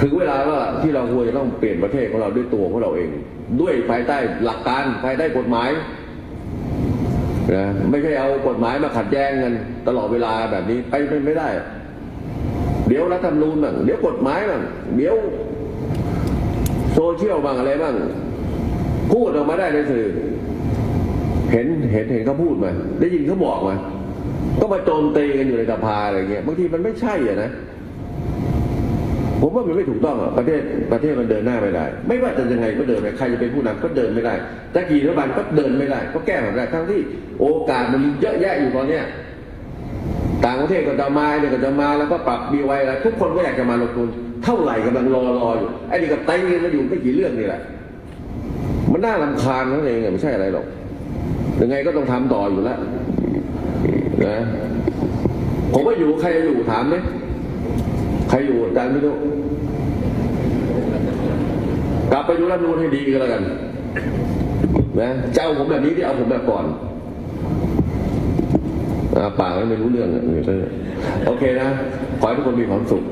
ถึงเวลาว่าที่เราควรจะต้องเปลี่ยนประเทศของเราด้วยตัวของเราเอง ด้วยภายใต้หลักการภายใต้กฎหมายนะไม่ใช่เอากฎหมายมาขัดแย้งกันตลอดเวลาแบบนี้ไปเป็นไม่ได้ เดี๋ยวรัฐธรรมนูญบ้างเดี๋ยวกฎหมายบ้างเดี๋ยวโซเชียลบ้างอะไรบ้างพูดออกมาได้ในสื่อ เห็นเห็นเห็นเขาพูดมา ได้ยินเขาบอกมาก็มาโจมตีกันอยู่ในสภาอะไรเงี้ยบางทีมันไม่ใช่อะนะ ผมว่ามันไม่ถูกต้องอะประเทศประเทศมันเดินหน้าไม่ได้ ไม่ว่าจะยังไงก็เดินไม่ใครจะเป็นผู้นำก็เดินไม่ได้จะกี่รัฐบาลก็เดินไม่ได้ ก็แก้ไม่ได้ทั้งที่โอกาสมันเยอะแยะอยู่ตอนเนี้ยต่างประเทศก็จะมาเนี่ยก็จะมาแล้วก็ปรับบีไว้อะไรทุกคนก็อยากจะมาลงทุนเท่าไหร่กำลังรอรออยู่ไอ้นี่ก็ไต่เงินมาอยู่ไม่กี่เรื่องนี่แหละ มันน่ารำคาญนั่นเองไม่ใช่อะไรหรอกยังไงก็ต้องทำต่ออยู่แล้วนะผมว่าอยู่ใครจะอยู่ถามไหม ใครอยู่อาจไม่รู้กลับไปดูรัฐมนูนให้ดีก็แล้วกันนะเจ้าผมแบบนี้ที่เอาผมแบบก่อนอาปากไม่รู้เรื่องอะโอเคนะ ขอให้ทุกคนมีความสุข